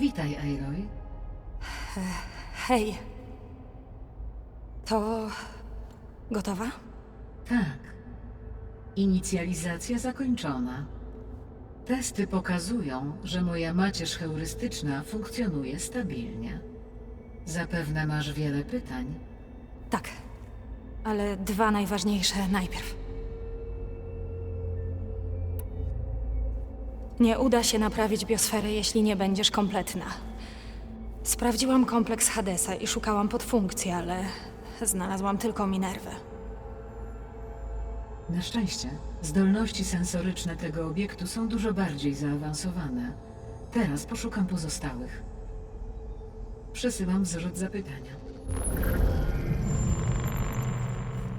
Witaj, Aloy. Hej. To. gotowa? Tak. Inicjalizacja zakończona. Testy pokazują, że moja macierz heurystyczna funkcjonuje stabilnie. Zapewne masz wiele pytań. Tak. Ale dwa najważniejsze najpierw. Nie uda się naprawić biosfery, jeśli nie będziesz kompletna. Sprawdziłam kompleks Hadesa i szukałam podfunkcji, ale znalazłam tylko Minerwę. Na szczęście, zdolności sensoryczne tego obiektu są dużo bardziej zaawansowane. Teraz poszukam pozostałych. Przesyłam zrzut zapytania.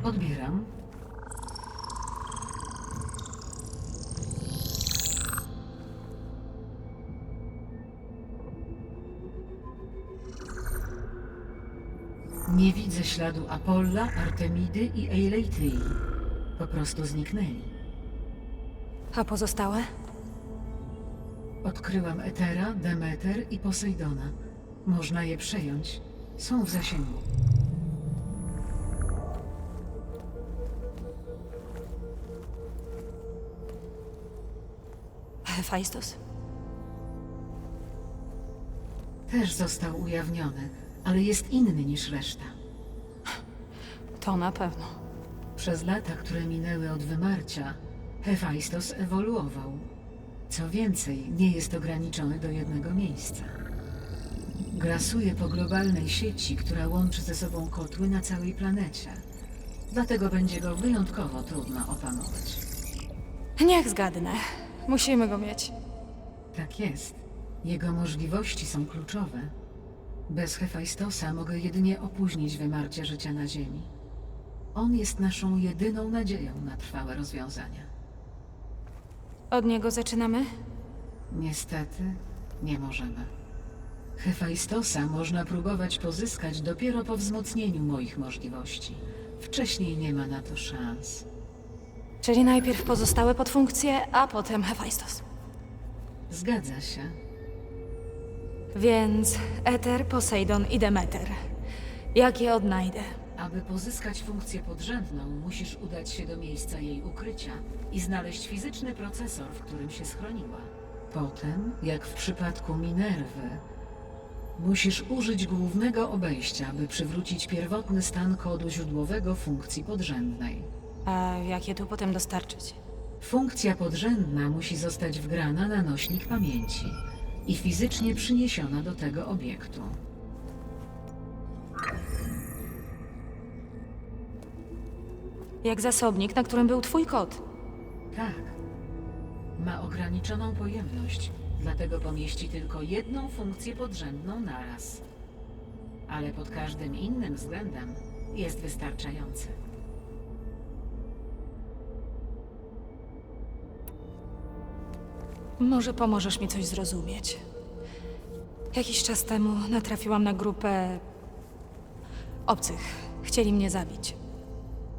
Odbieram. Nie widzę śladu Apolla, Artemidy i Eileityi. Po prostu zniknęli. A pozostałe? Odkryłam Etera, Demeter i Posejdona. Można je przejąć. Są w zasięgu. Hefajstos? Też został ujawniony, ale jest inny niż reszta. To na pewno. Przez lata, które minęły od wymarcia, Hephaistos ewoluował. Co więcej, nie jest ograniczony do jednego miejsca. Grasuje po globalnej sieci, która łączy ze sobą kotły na całej planecie. Dlatego będzie go wyjątkowo trudno opanować. Niech zgadnę. Musimy go mieć. Tak jest. Jego możliwości są kluczowe. Bez Hefajstosa mogę jedynie opóźnić wymarcie życia na Ziemi. On jest naszą jedyną nadzieją na trwałe rozwiązania. Od niego zaczynamy? Niestety, nie możemy. Hefajstosa można próbować pozyskać dopiero po wzmocnieniu moich możliwości. Wcześniej nie ma na to szans. Czyli najpierw pozostałe podfunkcje, a potem Hefajstos. Zgadza się. Więc Eter, Poseidon i Demeter. Jak je odnajdę? Aby pozyskać funkcję podrzędną, musisz udać się do miejsca jej ukrycia i znaleźć fizyczny procesor, w którym się schroniła. Potem, jak w przypadku Minerwy, musisz użyć głównego obejścia, by przywrócić pierwotny stan kodu źródłowego funkcji podrzędnej. A jak je tu potem dostarczyć? Funkcja podrzędna musi zostać wgrana na nośnik pamięci i fizycznie przyniesiona do tego obiektu. Jak zasobnik, na którym był twój kod. Tak. Ma ograniczoną pojemność, dlatego pomieści tylko jedną funkcję podrzędną naraz. Ale pod każdym innym względem jest wystarczający. Może pomożesz mi coś zrozumieć. Jakiś czas temu natrafiłam na grupę obcych. Chcieli mnie zabić.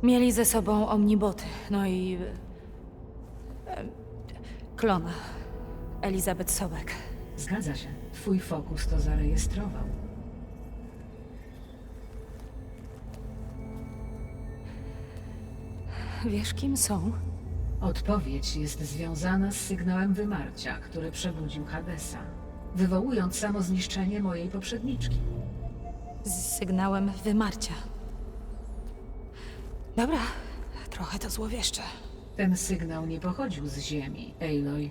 Mieli ze sobą omniboty, no i. e, klona. Elizabeth Sobek. Zgadza się. Twój fokus to zarejestrował. Wiesz, kim są? Odpowiedź jest związana z sygnałem wymarcia, który przebudził Hadesa, wywołując samo zniszczenie mojej poprzedniczki. Z sygnałem wymarcia. Dobra, trochę to złowieszcze. Ten sygnał nie pochodził z Ziemi, Aloy.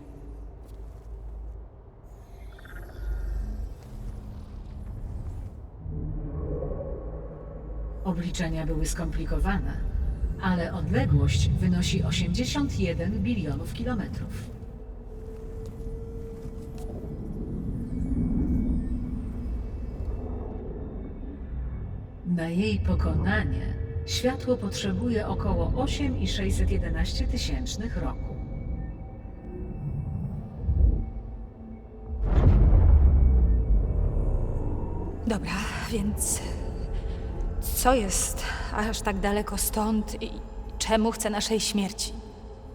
Obliczenia były skomplikowane, ale odległość wynosi 81 bilionów kilometrów. Na jej pokonanie światło potrzebuje około 8,611 tysięcznych roku. Dobra, więc. Co jest aż tak daleko stąd i czemu chce naszej śmierci?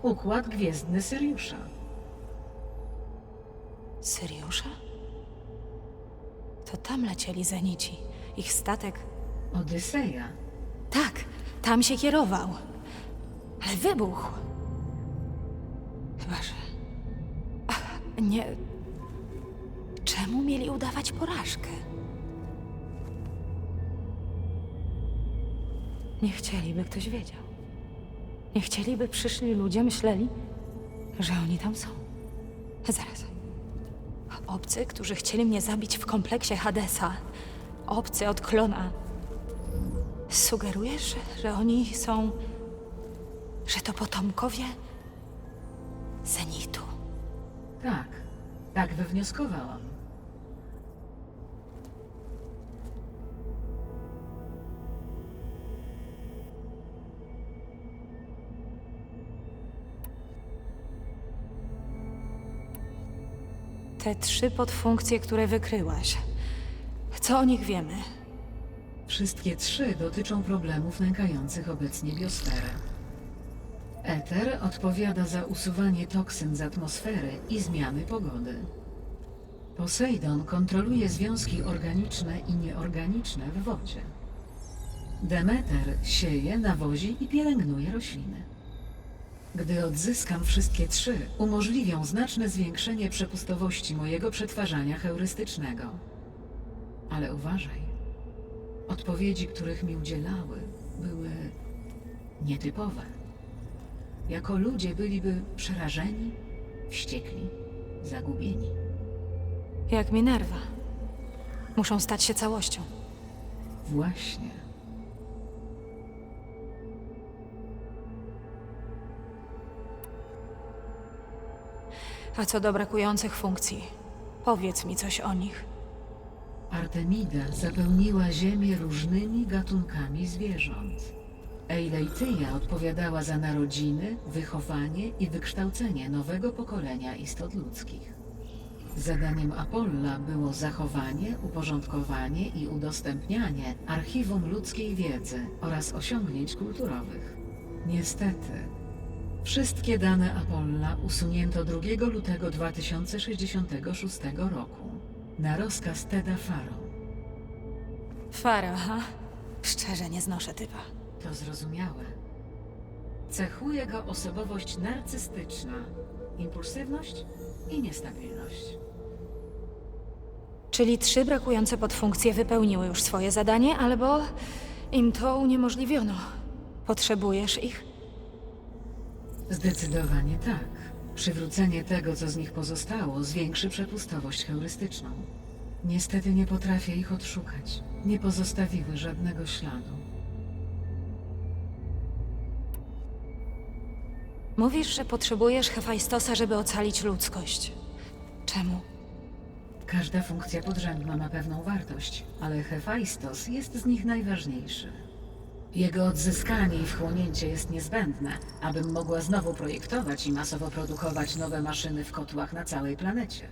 Układ gwiezdny Syriusza. Syriusza? To tam lecieli Zenici. Ich statek. Odyseja. Tak, tam się kierował. Ale wybuchł. Chyba, że. Ach, Nie. Czemu mieli udawać porażkę? Nie chcieli, by ktoś wiedział. Nie chcieli, by przyszli ludzie myśleli, że oni tam są. Zaraz. Obcy, którzy chcieli mnie zabić w kompleksie Hadesa. Obcy od klona. Sugerujesz, że oni są. że to potomkowie Zenitu? Tak, tak wywnioskowałam. Te trzy podfunkcje, które wykryłaś. Co o nich wiemy? Wszystkie trzy dotyczą problemów nękających obecnie biosferę. Eter odpowiada za usuwanie toksyn z atmosfery i zmiany pogody. Posejdon kontroluje związki organiczne i nieorganiczne w wodzie. Demeter sieje, nawozi i pielęgnuje rośliny. Gdy odzyskam wszystkie trzy, umożliwią znaczne zwiększenie przepustowości mojego przetwarzania heurystycznego. Ale uważaj. Odpowiedzi, których mi udzielały, były nietypowe. Jako ludzie byliby przerażeni, wściekli, zagubieni. Jak Minerva. Muszą stać się całością. Właśnie. A co do brakujących funkcji? Powiedz mi coś o nich. Artemida zapełniła ziemię różnymi gatunkami zwierząt. Eileityja odpowiadała za narodziny, wychowanie i wykształcenie nowego pokolenia istot ludzkich. Zadaniem Apolla było zachowanie, uporządkowanie i udostępnianie archiwum ludzkiej wiedzy oraz osiągnięć kulturowych. Niestety, wszystkie dane Apolla usunięto 2 lutego 2066 roku na rozkaz Teda Faro. Fara, ha? Szczerze nie znoszę typa. To zrozumiałe. Cechuje go osobowość narcystyczna, impulsywność i niestabilność. Czyli trzy brakujące podfunkcje wypełniły już swoje zadanie, albo im to uniemożliwiono. Potrzebujesz ich? Zdecydowanie tak. Przywrócenie tego, co z nich pozostało, zwiększy przepustowość heurystyczną. Niestety nie potrafię ich odszukać. Nie pozostawiły żadnego śladu. Mówisz, że potrzebujesz Hefajstosa, żeby ocalić ludzkość. Czemu? Każda funkcja podrzędna ma pewną wartość, ale Hefajstos jest z nich najważniejszy. Jego odzyskanie i wchłonięcie jest niezbędne, abym mogła znowu projektować i masowo produkować nowe maszyny w kotłach na całej planecie.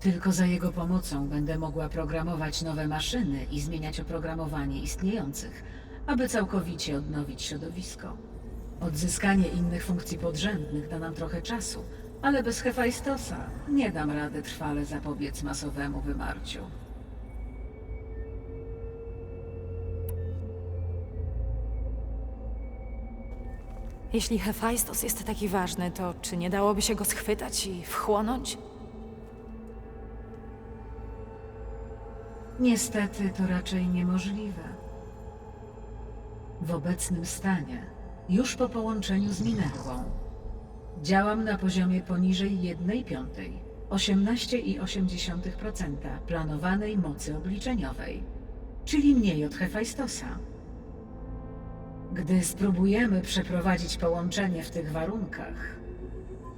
Tylko za jego pomocą będę mogła programować nowe maszyny i zmieniać oprogramowanie istniejących, aby całkowicie odnowić środowisko. Odzyskanie innych funkcji podrzędnych da nam trochę czasu, ale bez Hefajstosa nie dam rady trwale zapobiec masowemu wymarciu. Jeśli Hefajstos jest taki ważny, to czy nie dałoby się go schwytać i wchłonąć? Niestety to raczej niemożliwe. W obecnym stanie, już po połączeniu z Minerwą, działam na poziomie poniżej 1 piątej, 18,8% planowanej mocy obliczeniowej, czyli mniej od Hefajstosa. Gdy spróbujemy przeprowadzić połączenie w tych warunkach,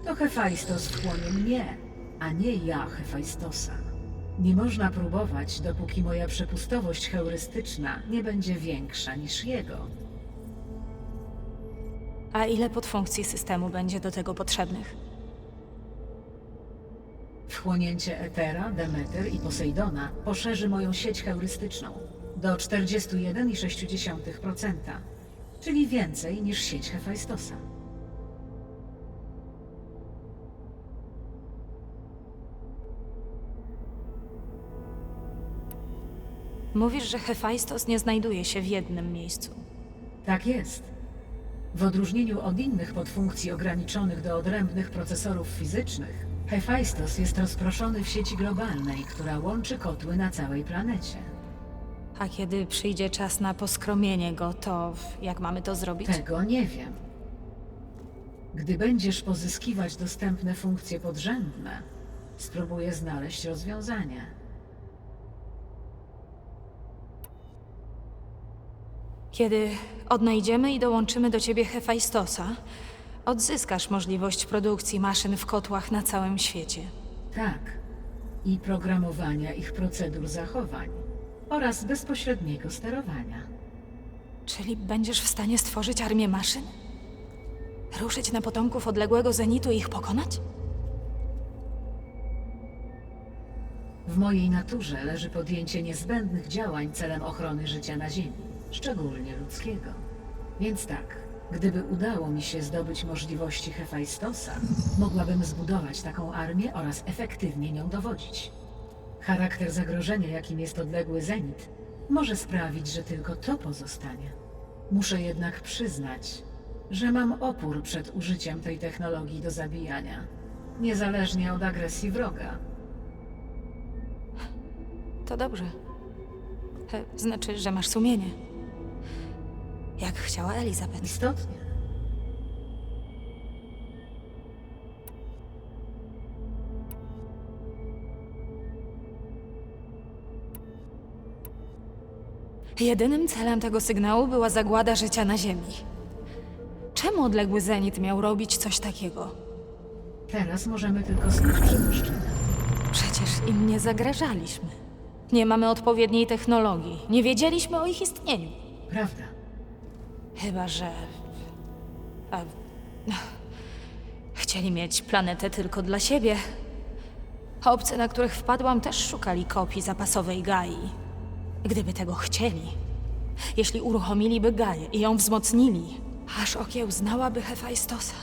to Hefajstos wchłonie mnie, a nie ja Hefajstosa. Nie można próbować, dopóki moja przepustowość heurystyczna nie będzie większa niż jego. A ile podfunkcji systemu będzie do tego potrzebnych? Wchłonięcie Etera, Demeter i Posejdona poszerzy moją sieć heurystyczną do 41,6%, czyli więcej niż sieć Hefajstosa. Mówisz, że Hefajstos nie znajduje się w jednym miejscu. Tak jest. W odróżnieniu od innych podfunkcji ograniczonych do odrębnych procesorów fizycznych, Hephaistos jest rozproszony w sieci globalnej, która łączy kotły na całej planecie. A kiedy przyjdzie czas na poskromienie go, to jak mamy to zrobić? Tego nie wiem. Gdy będziesz pozyskiwać dostępne funkcje podrzędne, spróbuję znaleźć rozwiązanie. Kiedy odnajdziemy i dołączymy do ciebie Hefajstosa, odzyskasz możliwość produkcji maszyn w kotłach na całym świecie. Tak. I programowania ich procedur zachowań oraz bezpośredniego sterowania. Czyli będziesz w stanie stworzyć armię maszyn? Ruszyć na potomków odległego zenitu i ich pokonać? W mojej naturze leży podjęcie niezbędnych działań celem ochrony życia na Ziemi, szczególnie ludzkiego. Więc tak, gdyby udało mi się zdobyć możliwości Hefajstosa, mogłabym zbudować taką armię oraz efektywnie nią dowodzić. Charakter zagrożenia, jakim jest odległy Zenit, może sprawić, że tylko to pozostanie. Muszę jednak przyznać, że mam opór przed użyciem tej technologii do zabijania, niezależnie od agresji wroga. To dobrze. E, Znaczy, że masz sumienie. Jak chciała Elizabeth. Istotnie. Jedynym celem tego sygnału była zagłada życia na Ziemi. Czemu odległy zenit miał robić coś takiego? Teraz możemy tylko snuć przypuszczenia. Przecież im nie zagrażaliśmy. Nie mamy odpowiedniej technologii. Nie wiedzieliśmy o ich istnieniu. Prawda. Chyba, że. A... Chcieli mieć planetę tylko dla siebie. Obcy, na których wpadłam, też szukali kopii zapasowej Gai. Gdyby tego chcieli, jeśli uruchomiliby Gaję i ją wzmocnili, aż okiełznałaby Hefajstosa.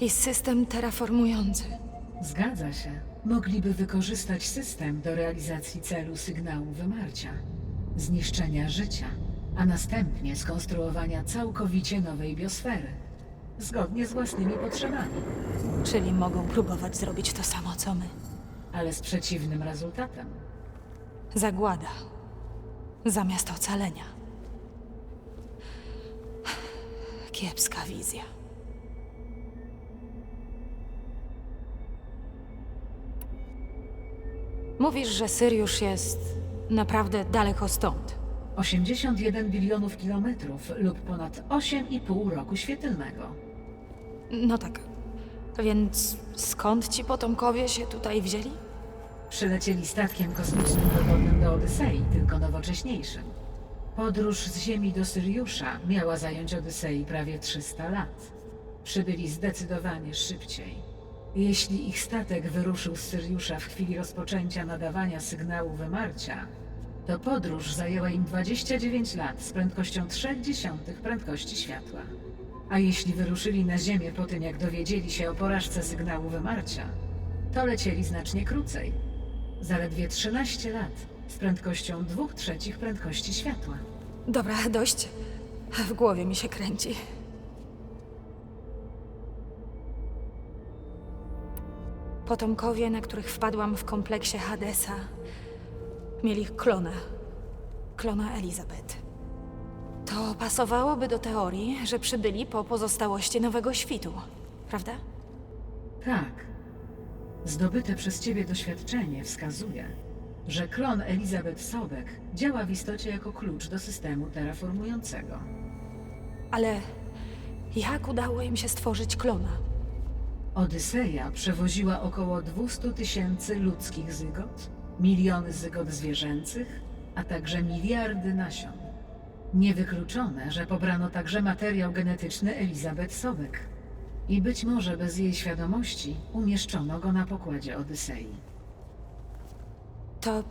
I system terraformujący. Zgadza się. Mogliby wykorzystać system do realizacji celu sygnału wymarcia, zniszczenia życia, a następnie skonstruowania całkowicie nowej biosfery, zgodnie z własnymi potrzebami, Czyli mogą próbować zrobić to samo, co my. ale z przeciwnym rezultatem. Zagłada. Zamiast ocalenia. Kiepska wizja. Mówisz, że Syriusz jest naprawdę daleko stąd. 81 bilionów kilometrów lub ponad 8,5 roku świetlnego. No tak. Więc skąd ci potomkowie się tutaj wzięli? Przylecieli statkiem kosmicznym podobnym do Odysei, tylko nowocześniejszym. Podróż z Ziemi do Syriusza miała zająć Odysei prawie 300 lat. Przybyli zdecydowanie szybciej. Jeśli ich statek wyruszył z Syriusza w chwili rozpoczęcia nadawania sygnału wymarcia, to podróż zajęła im 29 lat z prędkością 0,3 prędkości światła. A jeśli wyruszyli na Ziemię po tym, jak dowiedzieli się o porażce sygnału wymarcia, to lecieli znacznie krócej. Zaledwie 13 lat z prędkością 2 trzecich prędkości światła. Dobra, dość. W głowie mi się kręci. Potomkowie, na których wpadłam w kompleksie Hadesa, mieli klona. Klona Elizabeth. To pasowałoby do teorii, że przybyli po pozostałości nowego świtu, prawda? Tak. Zdobyte przez ciebie doświadczenie wskazuje, że klon Elizabeth Sobek działa w istocie jako klucz do systemu terraformującego. Ale jak udało im się stworzyć klona? Odyseja przewoziła około 200 tysięcy ludzkich zygot, miliony zygot zwierzęcych, a także miliardy nasion. Niewykluczone, że pobrano także materiał genetyczny Elizabeth Sobek. I być może bez jej świadomości umieszczono go na pokładzie Odysei. To.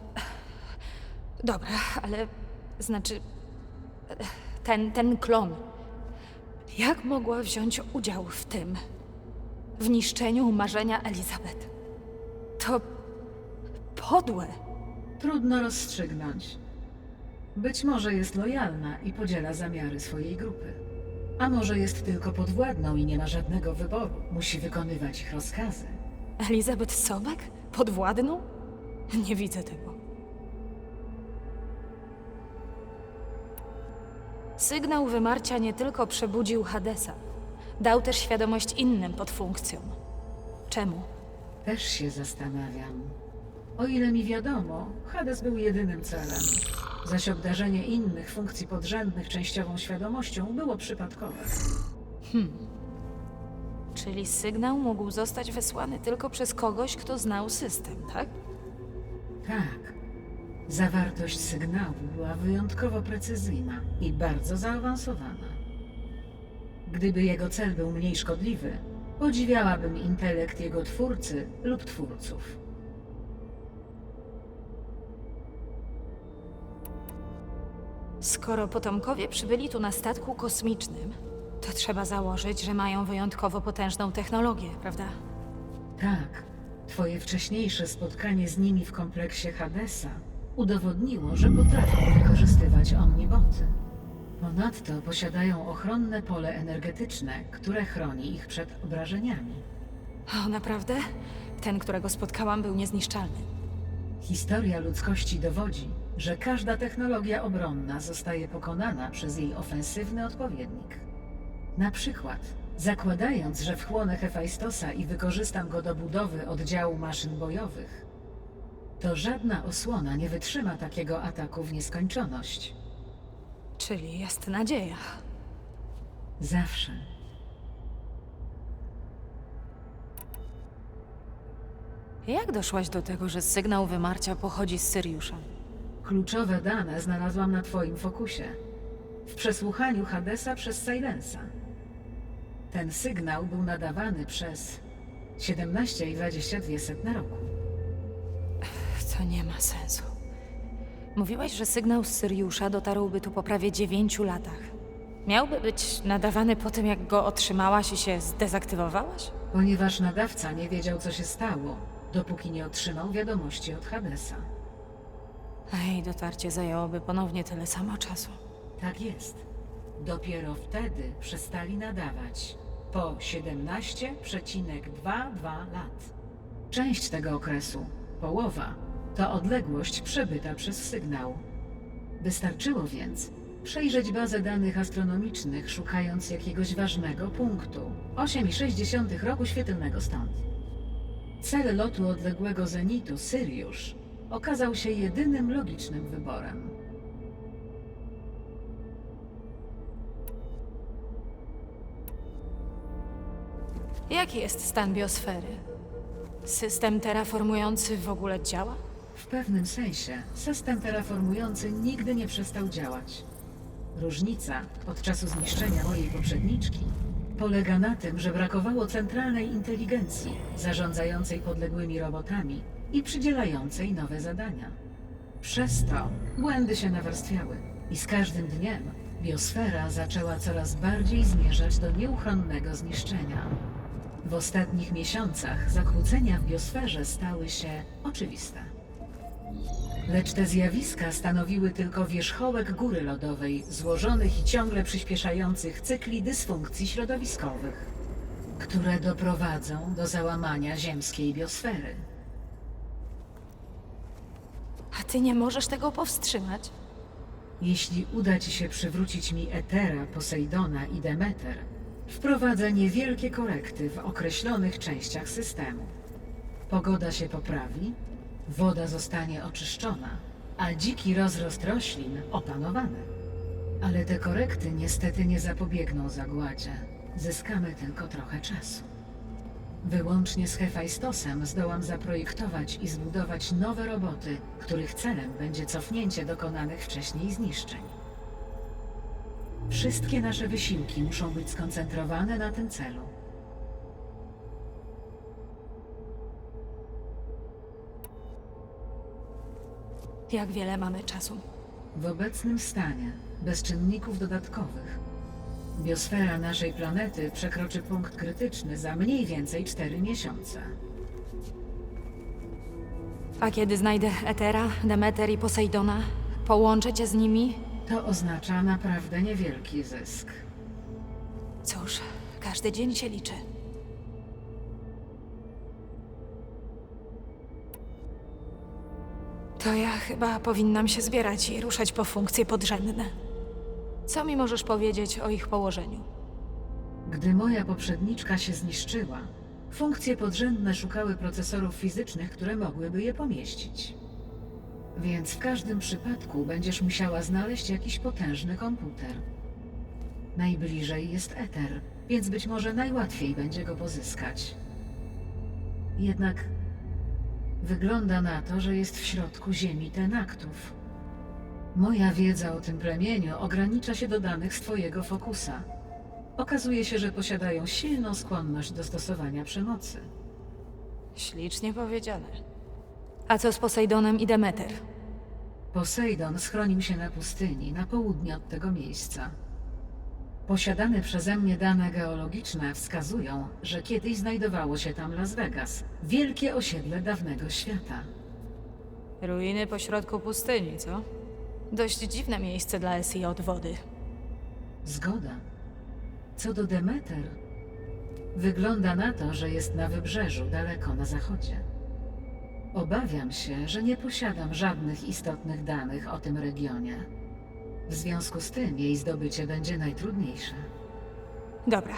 Dobra, ale znaczy. Ten, ten klon. Jak mogła wziąć udział w tym? W niszczeniu marzenia Elizabeth? To. podłe. Trudno rozstrzygnąć. Być może jest lojalna i podziela zamiary swojej grupy. A może jest tylko podwładną i nie ma żadnego wyboru. Musi wykonywać ich rozkazy. Elizabeth Sobek? Podwładną? Nie widzę tego. Sygnał wymarcia nie tylko przebudził Hadesa, dał też świadomość innym podfunkcjom. Czemu? Też się zastanawiam. O ile mi wiadomo, Hades był jedynym celem, zaś obdarzenie innych funkcji podrzędnych częściową świadomością było przypadkowe. Czyli sygnał mógł zostać wysłany tylko przez kogoś, kto znał system, tak? Tak. Zawartość sygnału była wyjątkowo precyzyjna i bardzo zaawansowana. Gdyby jego cel był mniej szkodliwy, podziwiałabym intelekt jego twórcy lub twórców. Skoro potomkowie przybyli tu na statku kosmicznym, to trzeba założyć, że mają wyjątkowo potężną technologię, prawda? Tak, twoje wcześniejsze spotkanie z nimi w kompleksie Hadesa udowodniło, że potrafią wykorzystywać omniboty. Ponadto posiadają ochronne pole energetyczne, które chroni ich przed obrażeniami. O, naprawdę? Ten, którego spotkałam, był niezniszczalny. Historia ludzkości dowodzi, że każda technologia obronna zostaje pokonana przez jej ofensywny odpowiednik. Na przykład, zakładając, że wchłonę Hefajstosa i wykorzystam go do budowy oddziału maszyn bojowych, to żadna osłona nie wytrzyma takiego ataku w nieskończoność. Czyli jest nadzieja. Zawsze. Jak doszłaś do tego, że sygnał wymarcia pochodzi z Syriusza? Kluczowe dane znalazłam na Twoim fokusie. W przesłuchaniu Hadesa przez Silensa. Ten sygnał był nadawany przez 17,22 roku. To nie ma sensu. Mówiłaś, że sygnał z Syriusza dotarłby tu po prawie dziewięciu latach. Miałby być nadawany po tym, jak go otrzymałaś i się zdezaktywowałaś? Ponieważ nadawca nie wiedział, co się stało, dopóki nie otrzymał wiadomości od Hadesa. Jej dotarcie zajęłoby ponownie tyle samo czasu. Tak jest. Dopiero wtedy przestali nadawać. Po 17,22 lat. Część tego okresu, połowa, to odległość przebyta przez sygnał. Wystarczyło więc przejrzeć bazę danych astronomicznych, szukając jakiegoś ważnego punktu. 8,6 roku świetlnego stąd. Cel lotu odległego zenitu, Syriusz, okazał się jedynym logicznym wyborem. Jaki jest stan biosfery? System terraformujący w ogóle działa? W pewnym sensie system terraformujący nigdy nie przestał działać. Różnica od czasu zniszczenia mojej poprzedniczki polega na tym, że brakowało centralnej inteligencji zarządzającej podległymi robotami i przydzielającej nowe zadania. Przez to błędy się nawarstwiały i z każdym dniem biosfera zaczęła coraz bardziej zmierzać do nieuchronnego zniszczenia. W ostatnich miesiącach zakłócenia w biosferze stały się oczywiste. Lecz te zjawiska stanowiły tylko wierzchołek góry lodowej, złożonych i ciągle przyspieszających cykli dysfunkcji środowiskowych, które doprowadzą do załamania ziemskiej biosfery. Ty nie możesz tego powstrzymać? Jeśli uda ci się przywrócić mi Etera, Posejdona i Demeter, wprowadzę niewielkie korekty w określonych częściach systemu. Pogoda się poprawi, woda zostanie oczyszczona, a dziki rozrost roślin opanowany. Ale te korekty niestety nie zapobiegną zagładzie. Zyskamy tylko trochę czasu. Wyłącznie z Hefajstosem zdołam zaprojektować i zbudować nowe roboty, których celem będzie cofnięcie dokonanych wcześniej zniszczeń. Wszystkie nasze wysiłki muszą być skoncentrowane na tym celu. Jak wiele mamy czasu? W obecnym stanie, bez czynników dodatkowych, biosfera naszej planety przekroczy punkt krytyczny za mniej więcej 4 miesiące. A kiedy znajdę Etera, Demeter i Posejdona, połączę cię z nimi? To oznacza naprawdę niewielki zysk. Cóż, każdy dzień się liczy. To ja chyba powinnam się zbierać i ruszać po funkcje podrzędne. Co mi możesz powiedzieć o ich położeniu? Gdy moja poprzedniczka się zniszczyła, funkcje podrzędne szukały procesorów fizycznych, które mogłyby je pomieścić. Więc w każdym przypadku będziesz musiała znaleźć jakiś potężny komputer. Najbliżej jest Ether, więc być może najłatwiej będzie go pozyskać. Jednak wygląda na to, że jest w środku ziemi tenaktów. Moja wiedza o tym plemieniu ogranicza się do danych z Twojego fokusa. Okazuje się, że posiadają silną skłonność do stosowania przemocy. Ślicznie powiedziane. A co z Posejdonem i Demeter? Posejdon schronił się na pustyni, na południe od tego miejsca. Posiadane przeze mnie dane geologiczne wskazują, że kiedyś znajdowało się tam Las Vegas, wielkie osiedle dawnego świata. Ruiny pośrodku pustyni, co? Dość dziwne miejsce dla SI od wody. Zgoda. Co do Demeter, wygląda na to, że jest na wybrzeżu, daleko na zachodzie. Obawiam się, że nie posiadam żadnych istotnych danych o tym regionie. W związku z tym jej zdobycie będzie najtrudniejsze. Dobra,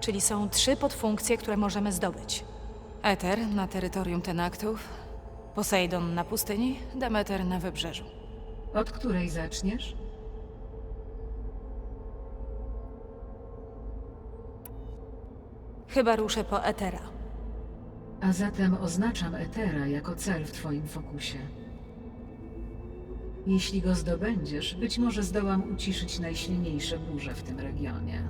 czyli są trzy podfunkcje, które możemy zdobyć. Eter na terytorium Tenaktów, Posejdon na pustyni, Demeter na wybrzeżu. Od której zaczniesz? Chyba ruszę po Etera. A zatem oznaczam Etera jako cel w Twoim fokusie. Jeśli go zdobędziesz, być może zdołam uciszyć najsilniejsze burze w tym regionie.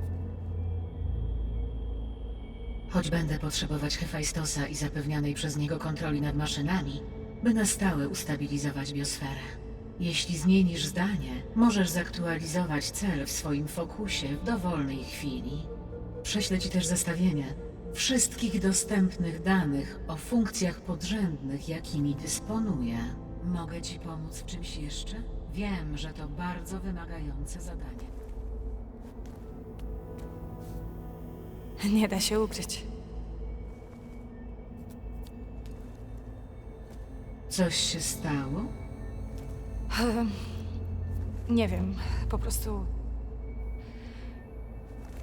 Choć będę potrzebować Hefajstosa i zapewnianej przez niego kontroli nad maszynami, by na stałe ustabilizować biosferę. Jeśli zmienisz zdanie, możesz zaktualizować cel w swoim fokusie w dowolnej chwili. Prześlę Ci też zestawienie wszystkich dostępnych danych o funkcjach podrzędnych, jakimi dysponuję. Mogę Ci pomóc w czymś jeszcze? Wiem, że to bardzo wymagające zadanie. Nie da się ukryć. Coś się stało? Nie wiem, po prostu.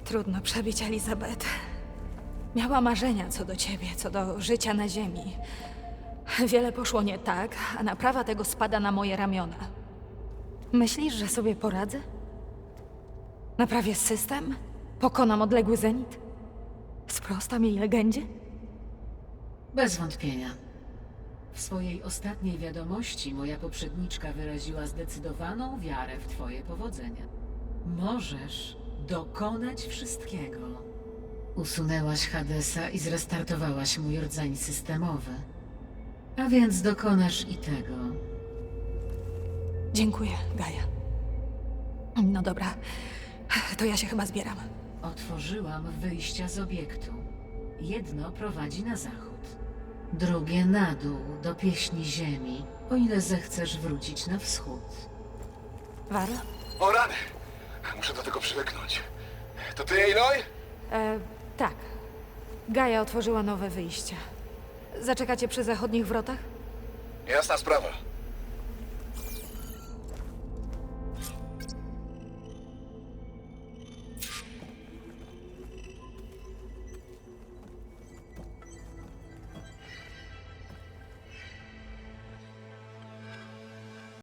Trudno przebić Elizabeth. Miała marzenia co do ciebie, co do życia na Ziemi. Wiele poszło nie tak, a naprawa tego spada na moje ramiona. Myślisz, że sobie poradzę? Naprawię system? Pokonam odległy zenit? Sprostam jej legendzie? Bez wątpienia. W swojej ostatniej wiadomości moja poprzedniczka wyraziła zdecydowaną wiarę w Twoje powodzenie. Możesz dokonać wszystkiego. Usunęłaś Hadesa i zrestartowałaś mój rdzeń systemowy. A więc dokonasz i tego. Dziękuję, Gaja. No dobra, to ja się chyba zbieram. Otworzyłam wyjścia z obiektu. Jedno prowadzi na zachód, drugie na dół do pieśni ziemi, o ile zechcesz wrócić na wschód. Wara? O rany! Muszę do tego przywyknąć. To ty, Aloy? E, tak. Gaja otworzyła nowe wyjścia. Zaczekacie przy zachodnich wrotach? Jasna sprawa.